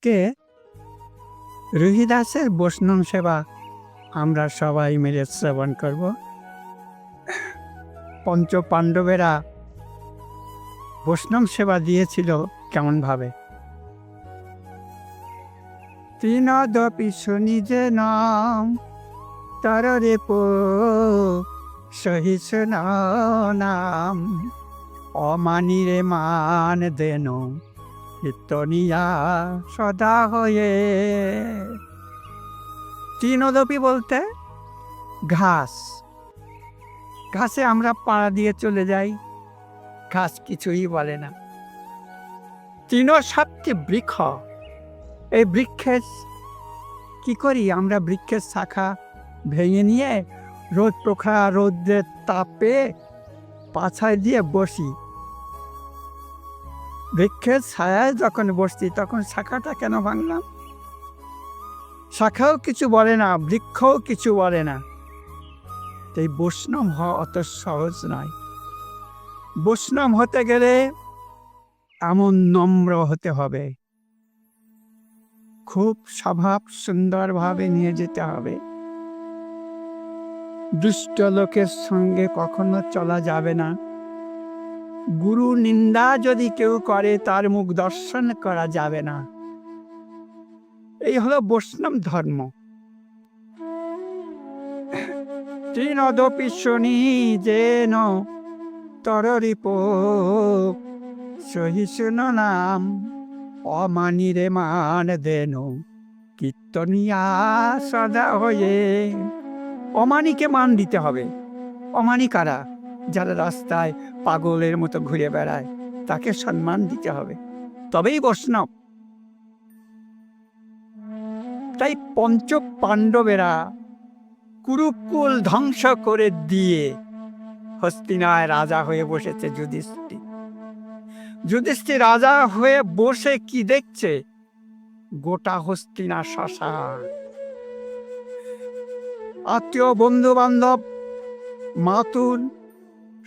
আজকে রুহিদাসের বৈষ্ণব সেবা আমরা সবাই মিলে শ্রবণ করব। পঞ্চ পাণ্ডবেরা বৈষ্ণব সেবা দিয়েছিল কেমনভাবে? তৃণদপি শুনি যে নাম, তররে পো সহিষ্ণ নাম, অমানিরে মান দেনু। কীর্তনিয়া সদা হয়ে। তৃণদপি বলতে ঘাস। ঘাসে আমরা পাড়া দিয়ে চলে যাই। ঘাস কিছুই বলে না। তৃণ সাতটি বৃক্ষ। এই বৃক্ষের কি করি? আমরা বৃক্ষের শাখা ভেঙে নিয়ে রোদ প্রখা রোদ্রের তাপে পাছায় দিয়ে বসি। বৃক্ষের ছায়ায় যখন বসছি, তখন শাখাটা কেন ভাঙলাম? শাখাও কিছু বলে না, বৃক্ষও কিছু বলে না। তাই বৈষ্ণব হওয়া অত সহজ নয়। বৈষ্ণব হতে গেলে এমন নম্র হতে হবে। খুব স্বভাব সুন্দরভাবে নিয়ে যেতে হবে। দুষ্ট লোকের সঙ্গে কখনো চলা যাবে না। গুরু নিন্দা যদি কেউ করে, তার মুখ দর্শন করা যাবে না। এই হলো বৈষ্ণব ধর্ম। তৃণদপি শনি যেন তরিপ সহিষ্ণু নাম অমানিরে মান দেন, কীর্তনিয়া সদা হয়ে। অমানিকে মান দিতে হবে। অমানি কারা? যারা রাস্তায় পাগলের মতো ঘুরে বেড়ায়, তাকে সম্মান দিতে হবে। তবেই বৈষ্ণব। তাই পঞ্চ পাণ্ডবেরা কুরুকুল ধ্বংস করে দিয়ে হস্তিনায় রাজা হয়ে বসেছে যুধিষ্ঠির যুধিষ্ঠির রাজা হয়ে বসে কি দেখছে? গোটা হস্তিনা শশা আত্মীয় বন্ধু বান্ধব মাতুল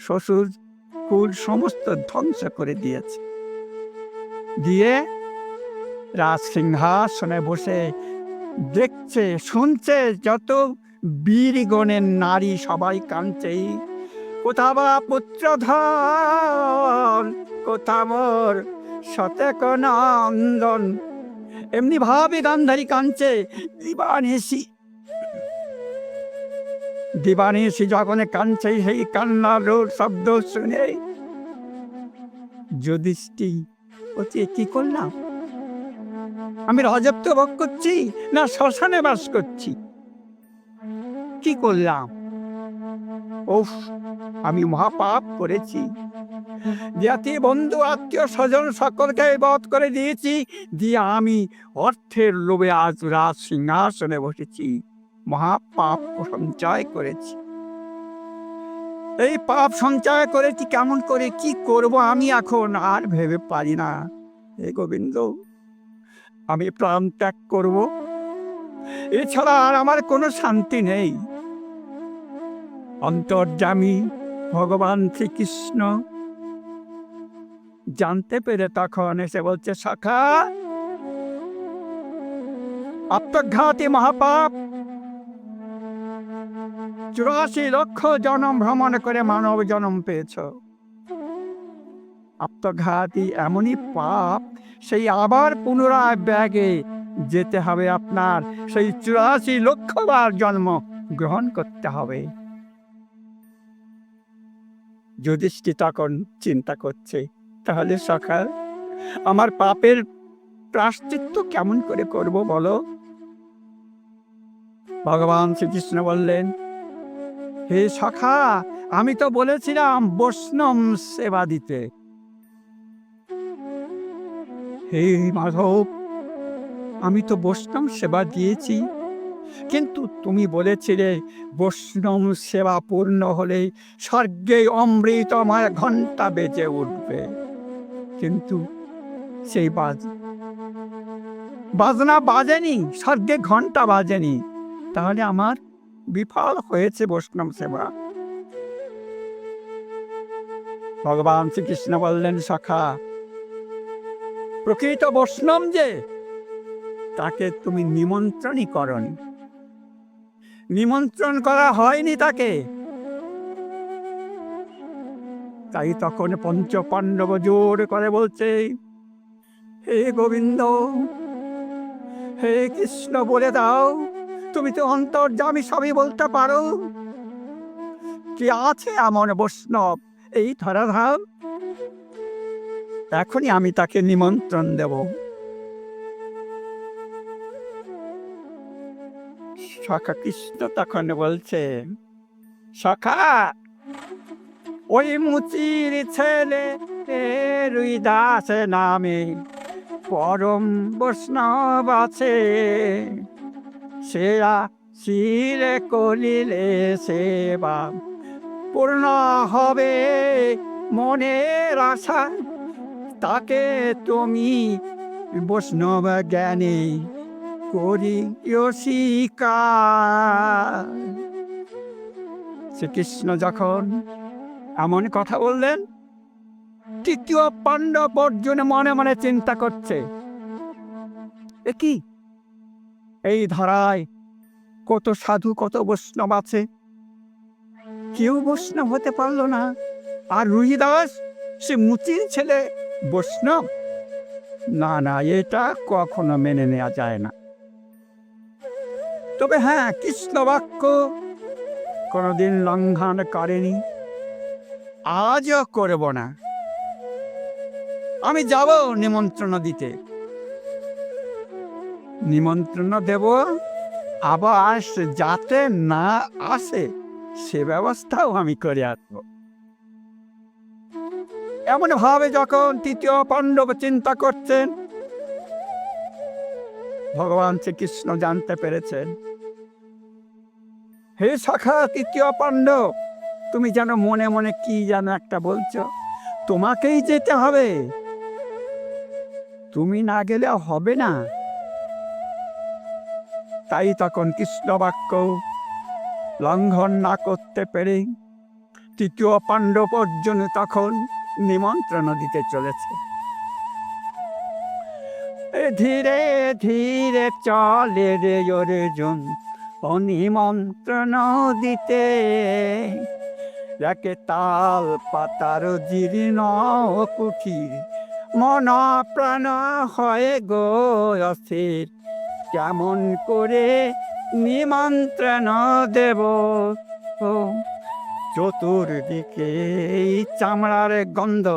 শ্বশুর, কুল সমস্ত ধ্বংস করে দিয়েছে। দিয়ে রাজ সিংহাসনে বসে দেখছে, শুনছে যত বীরগণের নারী সবাই কাঁদছেই কোথা বা পুত্রধন কোথা মোর শতক নন্দন? এমনি ভাবে গান্ধারী কাঁদছে দিবানিসি দিবানিসি যখন কাঁদছে সেই কান্নার শব্দ শুনে। যুধিষ্ঠি, বলছে, কি করলাম আমি রাজত্ব ভোগ করছি না শ্মশানে বাস করছি? কি করলাম? ওফ আমি মহাপাপ করেছি। জাতি বন্ধু, আত্মীয়, স্বজন সকলকে বধ করে দিয়েছি, দিয়ে আমি অর্থের লোভে আজ রাজ সিংহাসনে বসেছি। মহাপাপ সঞ্চয় করেছি। এই পাপ সঞ্চয় করেছি, কেমন করে কি করব আমি এখন আর ভেবে পারি না। হে গোবিন্দ, আমি প্রাণ ত্যাগ করব। এছাড়া আর আমার কোনো শান্তি নেই। অন্তর্যামী ভগবান শ্রীকৃষ্ণ জানতে পেরে তখন এসে বলছে সখা আত্মঘাতী মহাপাপ চুরাশি লক্ষ জনম ভ্রমণ করে মানব জন্ম পেয়েছ। আত্মঘাতী এমনই পাপ, সেই আবার পুনরায় ব্যাগে যেতে হবে আপনার। সেই চুরাশি লক্ষবার জন্ম গ্রহণ করতে হবে। যুধিষ্ঠি তখন চিন্তা করছে, তাহলে সকাল, আমার পাপের প্রাশ্চিত্য কেমন করে করব বলো? ভগবান শ্রীকৃষ্ণ বললেন হে সখা, আমি তো বলেছিলাম বৈষ্ণব সেবা দিতে। হে মাধব, আমি তো বৈষ্ণব সেবা দিয়েছি, কিন্তু তুমি বলেছিলে বৈষ্ণব সেবা পূর্ণ হলে স্বর্গে অমৃত আমার ঘণ্টা বেজে উঠবে। কিন্তু সেই বাজ, বাজনা বাজেনি, স্বর্গে ঘণ্টা বাজেনি। তাহলে আমার বিফল হয়েছে বৈষ্ণব সেবা। ভগবান শ্রীকৃষ্ণ বললেন, সখা, প্রকৃত বৈষ্ণব যে, তাকে তুমি নিমন্ত্রণই করনি। নিমন্ত্রণ করা হয়নি তাকে। তাই তখন পঞ্চ পাণ্ডব জোর করে বলছে, হে গোবিন্দ, হে কৃষ্ণ, বলে দাও তুমি তো অন্তর্জামী সবই বলতে পারো। কি আছে এমন বৈষ্ণব? এই ধরাধাম? এখনই আমি তাকে নিমন্ত্রণ দেব। সখা কৃষ্ণ তখন বলছে, সখা, ওই মুচির ছেলে রুই দাস নামে পরম বৈষ্ণব আছে। সেরা শিরে কলিলে সেবা। পূর্ণ হবে মনের আশা, তাকে তুমি বৈষ্ণব জ্ঞানে করি শ্রীকৃষ্ণ যখন এমন কথা বললেন, তৃতীয় পাণ্ডব অর্জুন মনে মনে চিন্তা করছে, এ কি? এই ধারায় কত সাধু, কত বৈষ্ণব আছে। কেউ বৈষ্ণব হতে পারল না। আর রুহিদাস, সে মুচির ছেলে বৈষ্ণব? না না, এটা কখনো মেনে নেওয়া যায় না। তবে হ্যাঁ কৃষ্ণ বাক্য কোনোদিন লঙ্ঘন করেনি। আজও করব না। আমি যাব নিমন্ত্রণ দিতে। নিমন্ত্রণ দেব। আবার যাতে না আসে, সে ব্যবস্থাও আমি করে আসব। এমন ভাবে যখন তৃতীয় পাণ্ডব চিন্তা করছেন, ভগবান শ্রীকৃষ্ণ জানতে পেরেছেন। হে শাখা তৃতীয় পাণ্ডব, তুমি যেন মনে মনে কি যেন একটা বলছো, তোমাকেই যেতে হবে। তুমি না গেলে হবে না। তাই তখন কৃষ্ণ বাক্য লঙ্ঘন না করতে পেরে তৃতীয় পাণ্ডব অর্জুন তখন নিমন্ত্রণ দিতে চলেছে। ধীরে ধীরে চলে রে অর্জুন ও নিমন্ত্রণ দিতে। যাকে তাল পাতার জীর্ণ কুঠির মন প্রাণ হয় গো অস্থির। কেমন করে নিমন্ত্রণ দেব? চতুর্দিকে চামড়ার গন্ধ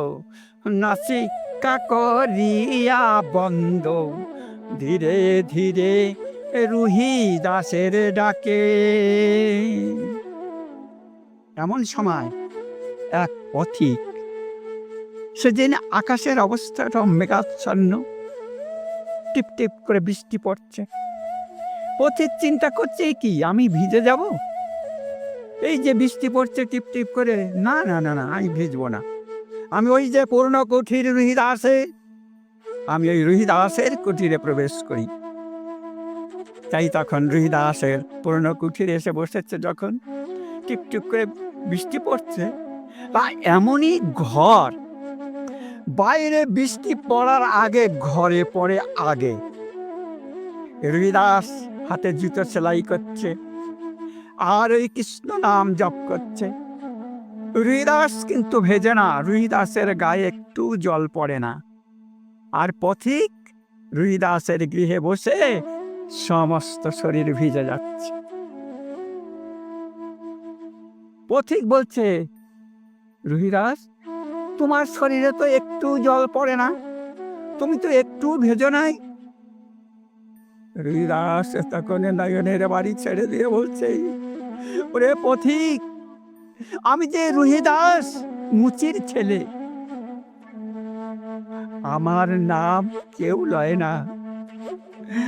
নাসিকা করিয়া বন্ধ। ধীরে ধীরে রুহি দাসের ডাকে। এমন সময় এক পথিক, সেদিন আকাশের অবস্থাটা মেঘাচ্ছন্ন টিপ টিপ করে বৃষ্টি পড়ছে। পথিক চিন্তা করছে, "এ কি, আমি ভিজে যাব? এই যে বৃষ্টি পড়ছে টিপ টিপ করে, না না না না, আমি ভিজবো না। আমি ওই যে পুরনো কুঠির রুহিদাসে আমি ওই রুহিদাসের কুঠিরে প্রবেশ করি। তাই তখন রুহিদাসের পুরনো কুঠিরে এসে বসেছে যখন। টিপ টিপ করে বৃষ্টি পড়ছে। বা এমনই ঘর বাইরে বৃষ্টি পড়ার আগে ঘরে পড়ে আগে। রুহিদাস হাতে জুতো সেলাই করছে আর ওই কৃষ্ণ নাম জপ করছে। রুহিদাস কিন্তু ভেজে না রুহিদাসের গায়ে একটু জল পড়ে না। আর পথিক রুহিদাসের গৃহে বসে সমস্ত শরীর ভিজে যাচ্ছে। পথিক বলছে রুহিদাস তোমার শরীরে তো একটু জল পড়ে না। তুমি তো একটু ভেজো নাই। রুহিদাস তখন নয়নের বাড়ি ছেড়ে দিয়ে বলছে, ওরে পথিক, আমি যে রুহিদাস, মুচির ছেলে। আমার নাম কেউ লয় না।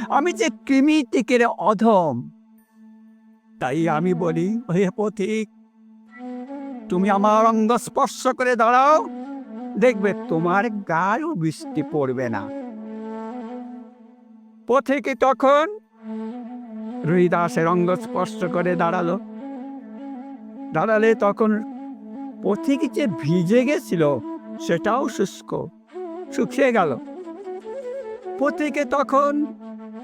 আমি যে কৃমি টিকের অধম। তাই আমি বলি হে পথিক তুমি আমার অঙ্গ স্পর্শ করে দাঁড়াও। দেখবে তোমার গায়েও বৃষ্টি পড়বে না। পথিকে তখন? রুইদাসের অঙ্গ স্পর্শ করে দাঁড়াল। দাঁড়ালে তখন পথিক যে ভিজে গেছিল, সেটাও শুষ্ক, শুকিয়ে গেল। পথিকে তখন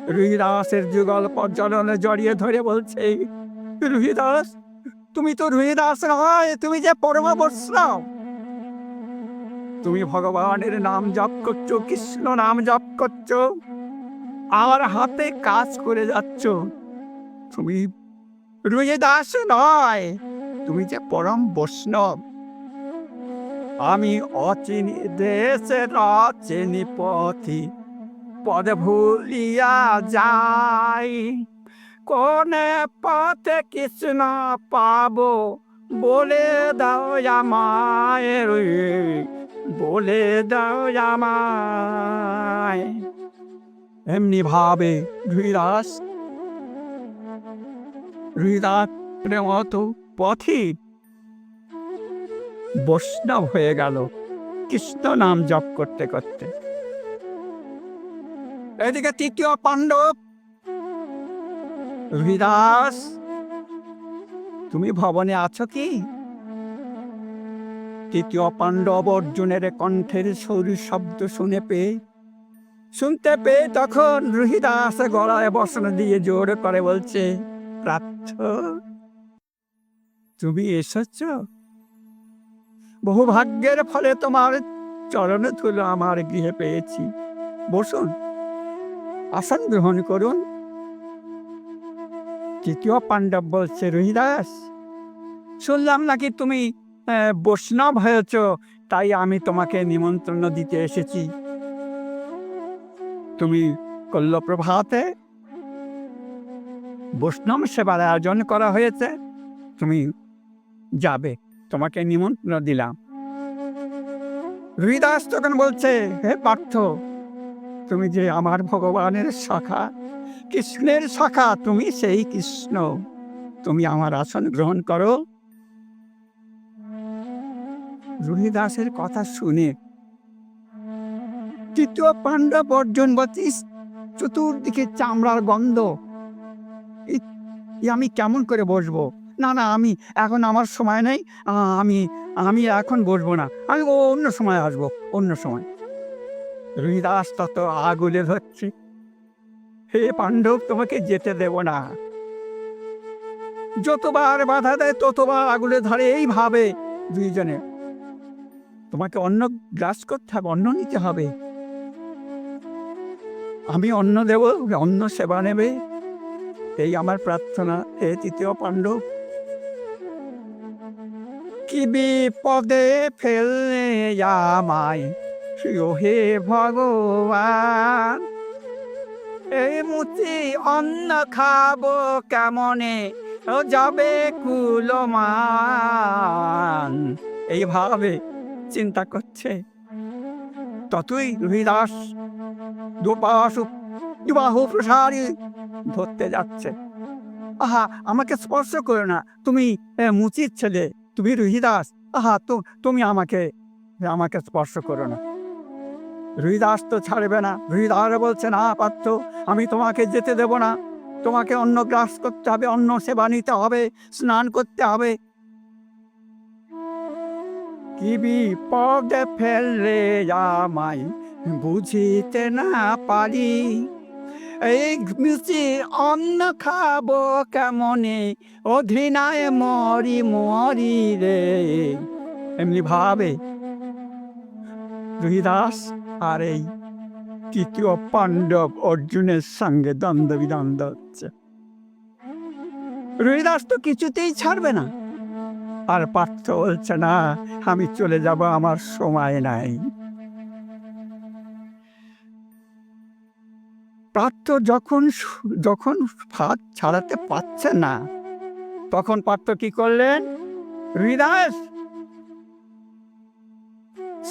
রুহিদাসের যুগল পর্যটনে জড়িয়ে ধরে বলছে রুহিদাস তুমি তো রুহিদাস নয়, তুমি যে পরমা বৈষ্ণব। তুমি ভগবানের নাম জপ করছ, কৃষ্ণ নাম জপ করছ আর হাতে কাজ করে যাচ্ছ। তুমি রুহিদাস নয়, তুমি যে পরম বৈষ্ণব। আমি অচিনি দেশের অচিনি পথি পদ ভুলিয়া যাই। কোনে পথে কৃষ্ণ পাবো, বলে দাও আমায় বলে দাও আমায়। এমনি ভাবে ধুইরাস হৃদাস মতো পথি। বৈষ্ণব হয়ে গেল, কৃষ্ণ নাম জপ করতে করতে। এদিকে তৃতীয় পাণ্ডব হৃদাস তুমি ভবনে আছো কি? তৃতীয় পাণ্ডব অর্জুনের কণ্ঠের সরু শব্দ শুনে পেয়ে, শুনতে পেয়ে তখন রুহিদাস গলায় বসন দিয়ে জোর করে বলছে, প্রার্থ, তুমি এসেছ? বহু ভাগ্যের ফলে তোমার চরণ ধুলো আমার গৃহে পেয়েছি। বসুন, আসন গ্রহণ করুন। তৃতীয় পাণ্ডব বলছে, রুহিদাস, শুনলাম নাকি তুমি বৈষ্ণব হয়েছ, তাই আমি তোমাকে নিমন্ত্রণ দিতে এসেছি। তুমি করল প্রভাতে বৈষ্ণব সেবার আয়োজন করা হয়েছে, তুমি যাবে, তোমাকে নিমন্ত্রণ দিলাম। রুহিদাস তখন বলছে, হে পার্থ, তুমি যে আমার ভগবানের শাখা কৃষ্ণের শাখা, তুমি সেই কৃষ্ণ। তুমি আমার আসন গ্রহণ করো। রুহিদাসের কথা শুনে তৃতীয় পাণ্ডব অর্জুন বলছিস চতুর্দিকে চামড়ার গন্ধ। আমি কেমন করে বসবো? না না, আমি এখন আমার সময় নেই। আমি আমি এখন বসবো না। আমি অন্য সময় আসব, অন্য সময়। রুহিদাস তত আগুলে ধরছে। হে পাণ্ডব, তোমাকে যেতে দেব না। যতবার বাধা দেয়, ততবার আগুলে ধরে এইভাবে দুইজনে। তোমাকে অন্য গ্রাস করতে হবে অন্য নিতে হবে। আমি অন্ন দেব অন্য সেবা নেবে। এই আমার প্রার্থনা, হে তৃতীয় পাণ্ডব। কি বিপদে ফেললে আমায় হে ভগবান? এই মুচি অন্ন খাব কেমনে? ও যাবে কুলমান। এইভাবে চিন্তা করছে। ততই হৃদাস দুপাশু দুবাহু প্রসারী ধরতে যাচ্ছে। আহা, আমাকে স্পর্শ করো না। তুমি মুচির ছেলে, তুমি রুহিদাস। আহা, তো, তুমি আমাকে আমাকে স্পর্শ করো না। রুহিদাস তো ছাড়বে না। রুহিদাস বলছে, না, পার্থ, আমি তোমাকে যেতে দেব না। তোমাকে অন্য গ্রাস করতে হবে অন্য সেবা নিতে হবে, স্নান করতে হবে। কি বিপদে ফেললে আমায় বুঝিতে না পারি। এই মিষ্টি অন্ন খাব কেমনে? অধীনায় মরি মরি রে। এমনি ভাবে রুহিদাস আর এই তৃতীয় পাণ্ডব অর্জুনের সঙ্গে দ্বন্দ্ব বিদ্বন্দ্ব হচ্ছে। রুহিদাস তো কিছুতেই ছাড়বে না। আর পার্থ বলছে, না, আমি চলে যাব, আমার সময় নাই। পার্থ যখন যখন ফাঁদ ছাড়াতে পারছে না, তখন পার্থ কি করলেন? হৃদয়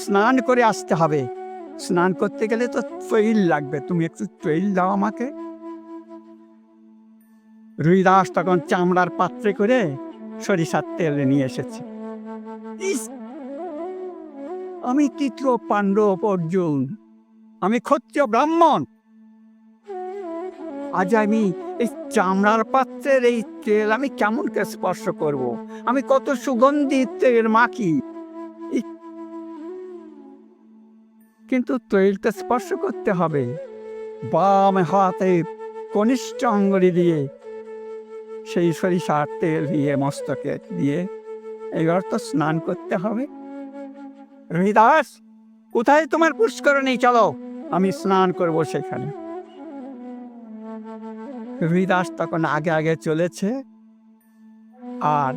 স্নান করে আসতে হবে। স্নান করতে গেলে তো তৈল লাগবে। তুমি একটু তৈল দাও আমাকে। রুই দাস তখন চামড়ার পাত্রে করে সরিষার তেল নিয়ে এসেছে! আমি তৃতীয় পাণ্ডব অর্জুন। আমি ক্ষত্রিয় ব্রাহ্মণ। আজ আমি এই চামড়ার পাত্রের এই তেল আমি কেমন স্পর্শ করব? আমি কত সুগন্ধি তেল মাখি। কিন্তু তৈলটা স্পর্শ করতে হবে। বাম হাতে কনিষ্ঠ অঙ্গুলি দিয়ে, সেই সরিষার তেল দিয়ে, মস্তকে দিয়ে এবার তো স্নান করতে হবে। রবিদাস কোথায় তোমার পুষ্করণী? চলো, আমি স্নান করব সেখানে। রবিদাস তখন আগে আগে চলেছে। আর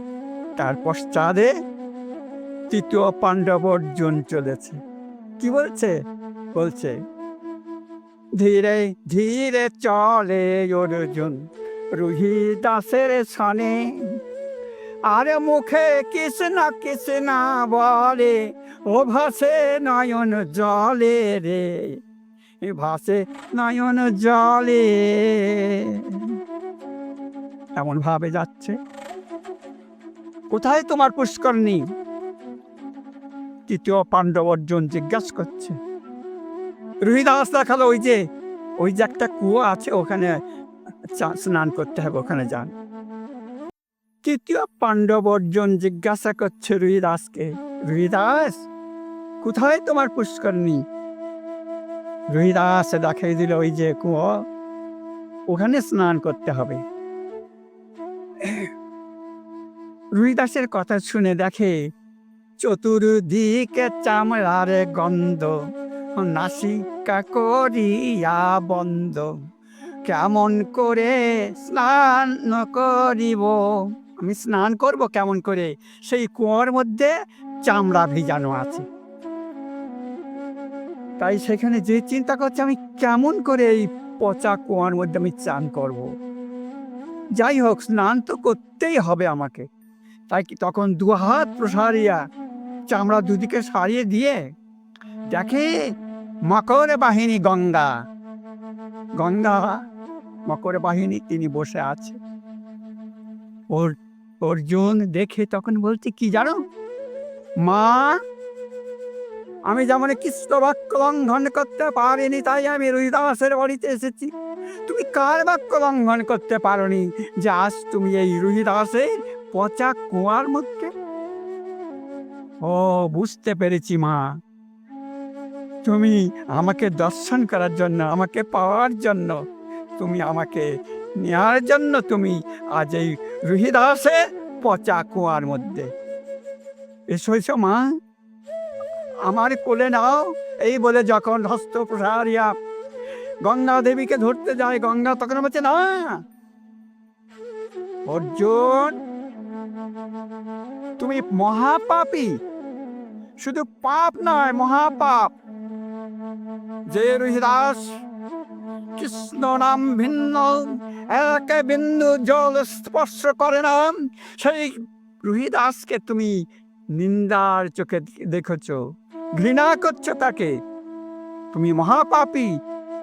তার পশ্চাদে তৃতীয় পাণ্ডব অর্জুন চলেছে। কি বলছে? বলছে, ধীরে ধীরে চলে অর্জুন রুহি দাসের সনে। আর মুখে কৃষ্ণ কৃষ্ণ বলে, ও ভাসে নয়ন জলে রে ভাসে নয়ন জলে। এমন ভাবে যাচ্ছে। কোথায় তোমার পুষ্করণী? তৃতীয় পাণ্ডব অর্জুন জিজ্ঞাসা করছে, রুহিদাস, দেখাল ওই যে ওই যে একটা কুয়ো আছে, ওখানে স্নান করতে হবে, ওখানে যান। তৃতীয় পাণ্ডব অর্জুন জিজ্ঞাসা করছে রুহিদাসকে, রুহিদাস, কোথায় তোমার পুষ্করণী? রুহিদাস দেখাই দিল ওই যে কুয়ো, ওখানে স্নান করতে হবে। রুহিদাসের কথা শুনে দেখে চতুর্দিকে চামড়ার গন্ধ, নাসিকা করিয়া বন্ধ। কেমন করে স্নান করিব? আমি স্নান করব কেমন করে? সেই কুয়োর মধ্যে চামড়া ভিজানো আছে। তাই সেখানে যে চিন্তা করছে, আমি কেমন করে এই পচা কুয়ার মধ্যে আমি চান করব। যাই হোক, স্নান তো করতেই হবে আমাকে। তাই কি তখন দু হাত প্রসারিয়া চামড়া দুদিকে সারিয়ে দিয়ে দেখে মকর বাহিনী গঙ্গা। গঙ্গা মকর বাহিনী তিনি বসে আছে। ওর অর্জুন দেখে তখন বলছে, কি জানো? মা, আমি যেমন কৃষ্ণ বাক্য লঙ্ঘন করতে পারিনি, তাই আমি রুহিদাসের বাড়িতে এসেছি। তুমি কার বাক্য লঙ্ঘন করতে পারোনি? যে আজ তুমি এই রুহিদাসের পচা কুয়ার মধ্যে ও, বুঝতে পেরেছি, মা। তুমি আমাকে দর্শন করার জন্য, আমাকে পাওয়ার জন্য, তুমি আমাকে নেওয়ার জন্য তুমি আজ এই রুহিদাসের পচা কুয়ার মধ্যে। এসো এসো, মা। আমার কোলে নাও। এই বলে যখন হস্ত প্রসারিয়া গঙ্গা দেবীকে ধরতে যায়, গঙ্গা তখন বলছে, না। অর্জুন, তুমি মহাপাপী। শুধু পাপ নয়, মহাপাপ। যে রুহিদাস কৃষ্ণ নাম ভিন্ন, এক বিন্দু জল স্পর্শ করে না। সেই রুহিদাসকে তুমি নিন্দার চোখে দেখেছ, ঘৃণা করছ তাকে। তুমি মহাপাপী,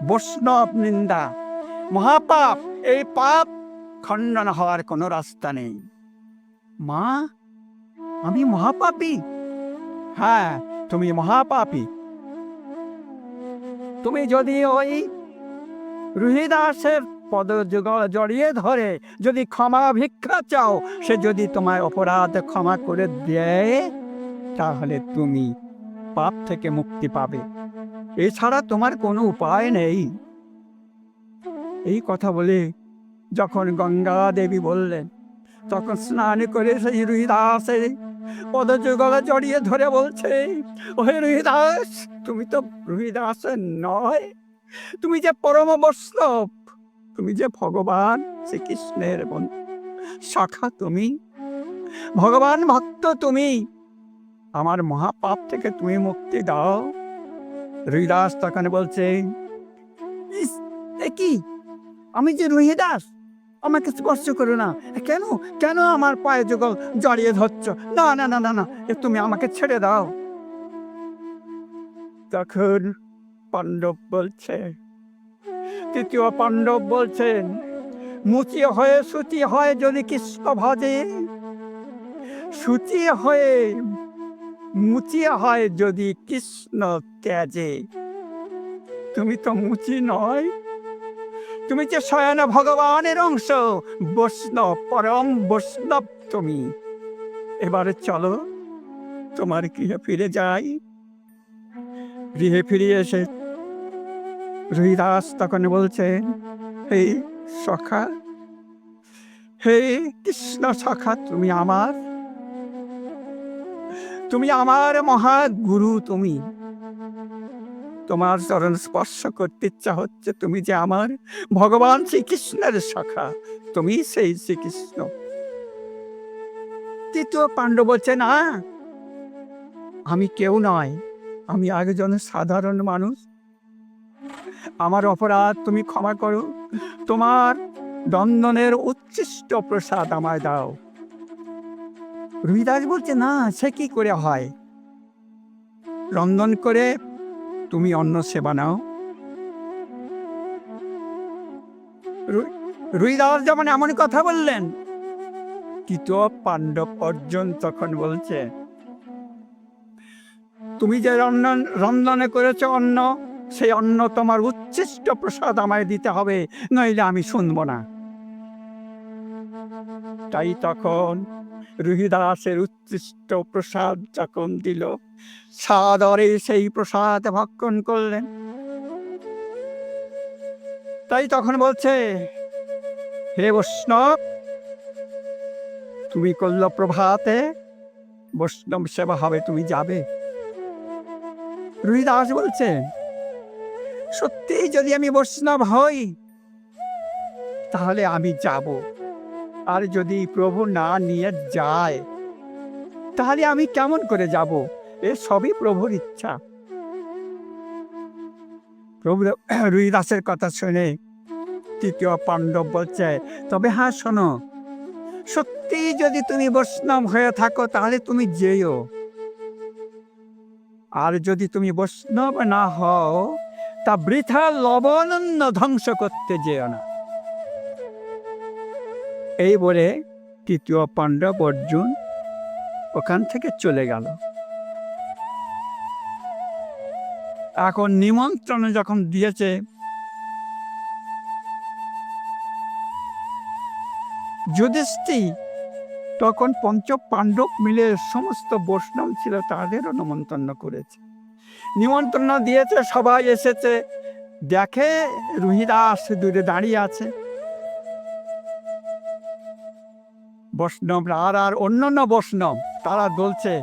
বৈষ্ণব নিন্দা। মহাপাপ, এই পাপ খণ্ডন হওয়ার কোনো রাস্তা নেই। মা, আমি মহাপাপী? হ্যাঁ তুমি মহাপাপী। তুমি যদি ওই রুহিদাসের পদ জড়িয়ে ধরে যদি ক্ষমা ভিক্ষা চাও, সে যদি তোমায় অপরাধ ক্ষমা করে দেয়, তাহলে তুমি পাপ থেকে মুক্তি পাবে। এছাড়া তোমার কোনো উপায় নেই। এই কথা বলে যখন গঙ্গা দেবী বললেন, তখন স্নান করে সেই রুহিদাসের পদযুগলে জড়িয়ে ধরে বলছে ওহে রুহিদাস তুমি তো রুহিদাসের নয়। তুমি যে পরম বৈষ্ণব তুমি যে ভগবান শ্রীকৃষ্ণের সখা তুমি ভগবান ভক্ত তুমি আমার মহাপাপ থেকে তুমি মুক্তি দাও। রুহিদাস তখন বলছে "ইস, এ কি? আমি যে রুহিদাস আমাকে স্পর্শ করো না। কেন? কেন আমার পায়ে যুগল জড়িয়ে ধরছ? না না না না না তুমি আমাকে ছেড়ে দাও। তখন পাণ্ডব বলছে, তৃতীয় পাণ্ডব বলছেন মুচি হয়ে সুচি হয় যদি কৃষ্ণ ভজে, সুচি হয়ে মুচি হয় যদি কৃষ্ণ ত্যাজে। তুমি তো মুচি নয়। তুমি যে স্বয়ন ভগবানের অংশ, বৈষ্ণব, পরম বৈষ্ণব তুমি। এবারে চলো, তোমার গৃহে ফিরে যাই। গৃহে ফিরে এসে রুহিদাস তখন বলছেন, হে সখা, হে কৃষ্ণ সখা, তুমি আমার তুমি আমার মহা গুরু তুমি। তোমার চরণ স্পর্শ করতে ইচ্ছা হচ্ছে, তুমি যে আমার ভগবান শ্রীকৃষ্ণের সখা তুমি সেই শ্রীকৃষ্ণ। তৃতীয় পাণ্ডব বলছে, না, আমি কেউ নয় আমি একজন সাধারণ মানুষ। আমার অপরাধ তুমি ক্ষমা করো, তোমার দন্দনের উচ্ছিষ্ট প্রসাদ আমায় দাও। রুইদাস বলছে, না, সে কি করে হয়? রন্ধন করে তুমি অন্ন সেবা নাও। রুই- রুইদাস যেমন এমন কথা বললেন কিন্তু পাণ্ডব অর্জুন তখন বলছে, তুমি যে রন্ধন, রন্ধনে করেছ অন্ন, সেই অন্ন তোমার উচ্ছিষ্ট প্রসাদ আমায় দিতে হবে, নইলে আমি শুনব না। তাই তখন রুহিদাসের উচ্ছিষ্ট প্রসাদ যখন দিল, সাদরে সেই প্রসাদ ভক্ষণ করলেন। তাই তখন বলছে, হে বৈষ্ণব, তুমি করল প্রভাতে, বৈষ্ণব সেবা হবে, তুমি যাবে। রুহিদাস বলছে সত্যি যদি আমি বৈষ্ণব হই, তাহলে আমি যাব। আর যদি প্রভু না নিয়ে যায়, তাহলে আমি কেমন করে যাব? এ সবই প্রভুর ইচ্ছা। প্রভু রুইদাসের কথা শুনে তৃতীয় পাণ্ডব বলছে, তবে হ্যাঁ শোনো। সত্যি যদি তুমি বৈষ্ণব হয়ে থাকো, তাহলে তুমি যেও আর যদি তুমি বৈষ্ণব না হও, তা বৃথা লবণন্য ধ্বংস করতে যেও না। এই বলে তৃতীয় পাণ্ডব অর্জুন ওখান থেকে চলে গেল। এখন নিমন্ত্রণ যখন দিয়েছে যুধিষ্ঠি তখন পঞ্চ পাণ্ডব মিলে সমস্ত বৈষ্ণব ছিল তাদেরও নিমন্ত্রণ করেছে। নিমন্ত্রণ দিয়েছে, সবাই এসেছে। দেখে রুহিদাস দূরে দাঁড়িয়ে আছে। বৈষ্ণবরা আর আর অন্যান্য বৈষ্ণব, তারা বলছে,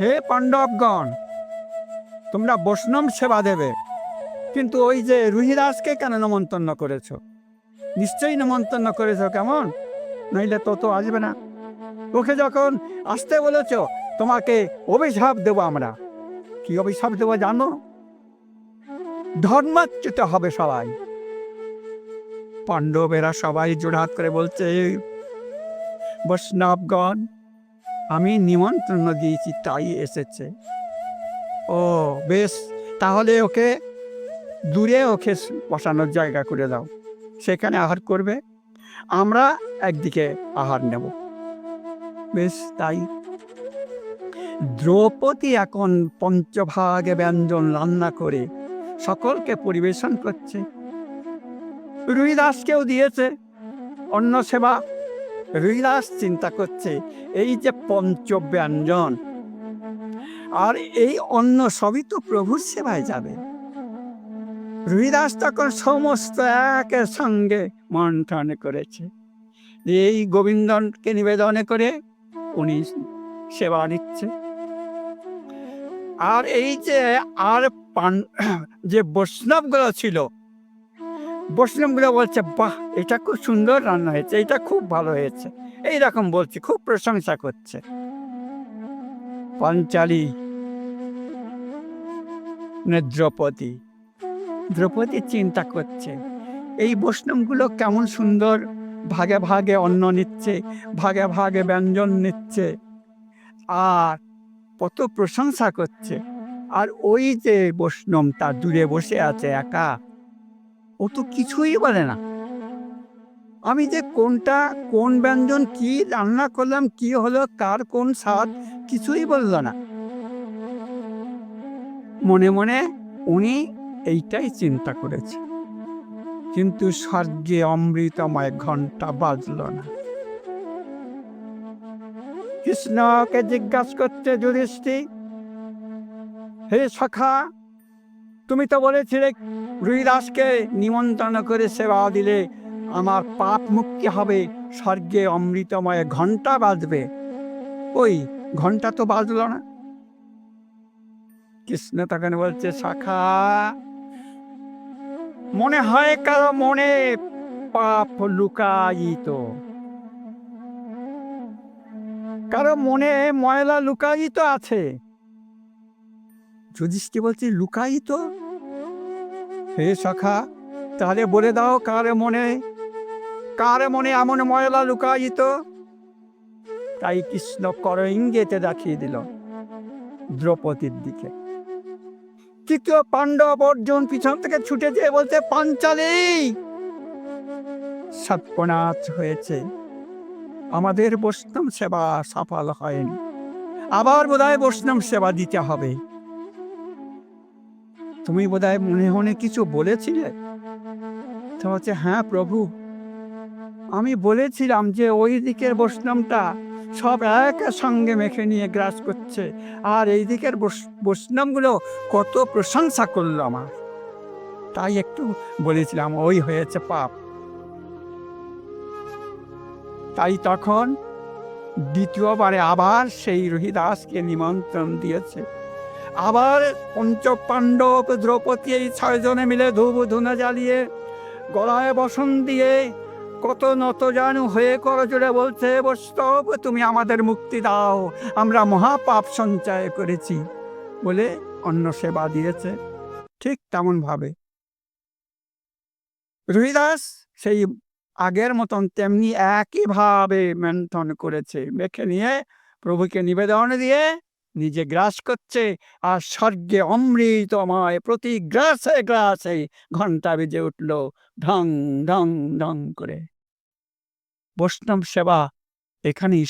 হে পাণ্ডবগণ, তোমরা বৈষ্ণব সেবা দেবে, কিন্তু ওই যে রুহিদাসকে কেন নিমন্ত্রণ করেছ? নিশ্চয়ই নিমন্ত্রণ করেছ কেমন? নইলে তো তো আসবে না। ওকে যখন আসতে বলেছ, তোমাকে অভিশাপ দেবো আমরা। কি অভিশাপ দেবো জানো? ধর্মাচ্যুত হবে সবাই। পাণ্ডবেরা সবাই জোড়হাত করে বলছে বৈষ্ণবগণ আমি নিমন্ত্রণ দিয়েছি, তাই এসেছে। ও, বেশ, তাহলে ওকে দূরে ওকে বসানোর জায়গা করে দাও। সেখানে আহার করবে। আমরা একদিকে আহার নেব। বেশ, তাই। দ্রৌপদী এখন পঞ্চভাগে ব্যঞ্জন রান্না করে সকলকে পরিবেশন করছে। রুইদাসকেও দিয়েছে। অন্ন সেবা রুইদাস চিন্তা করছে। এই যে পঞ্চ ব্যঞ্জন আর এই অন্য সবই তো প্রভুর সেবায় যাবে। রুইদাস তখন সমস্ত একের সঙ্গে মন্থন করেছে। এই গোবিন্দনকে নিবেদনে করে উনি সেবা নিচ্ছে। আর এই যে আর পান যে বৈষ্ণবগুলো ছিল বৈষ্ণবগুলো বলছে, বাহ, এটা খুব সুন্দর রান্না হয়েছে, এটা খুব ভালো হয়েছে। এই রকম বলছে, খুব প্রশংসা করছে। পঞ্চালী মানে দ্রৌপদী। দ্রৌপদী চিন্তা করছে, এই বৈষ্ণবগুলো কেমন সুন্দর, ভাগে ভাগে অন্ন নিচ্ছে, ভাগে ভাগে ব্যঞ্জন নিচ্ছে। আর কত প্রশংসা করছে। আর ওই যে বৈষ্ণব তার দূরে বসে আছে একা ও তো কিছুই বলে না। আমি যে কোনটা, কোন ব্যঞ্জন, কি রান্না করলাম, কি হলো, কার কোন স্বাদ, কিছুই বলল না। মনে মনে উনি এইটাই চিন্তা করেছে। কিন্তু স্বর্গে অমৃতময় ঘণ্টা বাজল না। কৃষ্ণকে জিজ্ঞাসা করতে যুধিষ্ঠি হে সখা তুমি তো বলেছিলে, রুইদাসকে নিমন্ত্রণ করে সেবা দিলে আমার পাপ মুক্তি হবে, স্বর্গে অমৃতময় ঘণ্টা বাজবে। ওই ঘণ্টা তো বাজলো না। কৃষ্ণ তখন বলছে, শাখা, মনে হয় কারও মনে পাপ লুকায়িত। কারও মনে ময়লা লুকায়িত আছে। যুধিষ্ঠি বলছে, লুকায়িত? হে সখা, তাহলে বলে দাও কার মনে কার মনে এমন ময়লা লুকায়িত? তাই কৃষ্ণ কর ইঙ্গেতে দেখিয়ে দিল দ্রৌপদীর দিকে। তৃতীয় পাণ্ডব অর্জুন পিছন থেকে ছুটে যেয়ে বলতে পাঞ্চালি সর্বনাশ হয়েছে। আমাদের বৈষ্ণব সেবা সফল হয়নি। আবার বোধহয় বৈষ্ণব সেবা দিতে হবে। তুমি বোধহয় মনে মনে কিছু বলেছিলে? তো হচ্ছে হ্যাঁ প্রভু। আমি বলেছিলাম যে ওই দিকের বৈষ্ণবটা সব এক সঙ্গে মেখে নিয়ে গ্রাস করছে। আর এই দিকের বৈষ- বৈষ্ণবগুলো কত প্রশংসা করল আমার। তাই একটু বলেছিলাম, ওই হয়েছে পাপ। তাই তখন দ্বিতীয়বারে আবার সেই রহিদাসকে নিমন্ত্রণ দিয়েছে। আবার পঞ্চপাণ্ডব দ্রৌপদী এই ছয়জনে মিলে ধূপ ধুনা জ্বালিয়ে গলায় বসন দিয়ে, কত নত নতজানু হয়ে করজোড়ে বলছে, বৈষ্ণব, তুমি আমাদের মুক্তি দাও, আমরা মহাপাপ সঞ্চয় করেছি বলে অন্য সেবা দিয়েছে। ঠিক তেমনভাবে। রুহিদাস সেই আগের মতন তেমনি একইভাবে মেন্থন করেছে। মেখে নিয়ে প্রভুকে নিবেদন দিয়ে নিজে গ্রাস করছে আর স্বর্গে অমৃতময় প্রতি গ্রাসে গ্রাসে ঘণ্টা বেজে উঠল ঢং ঢং ঢং করে। বৈষ্ণব সেবা এখানেই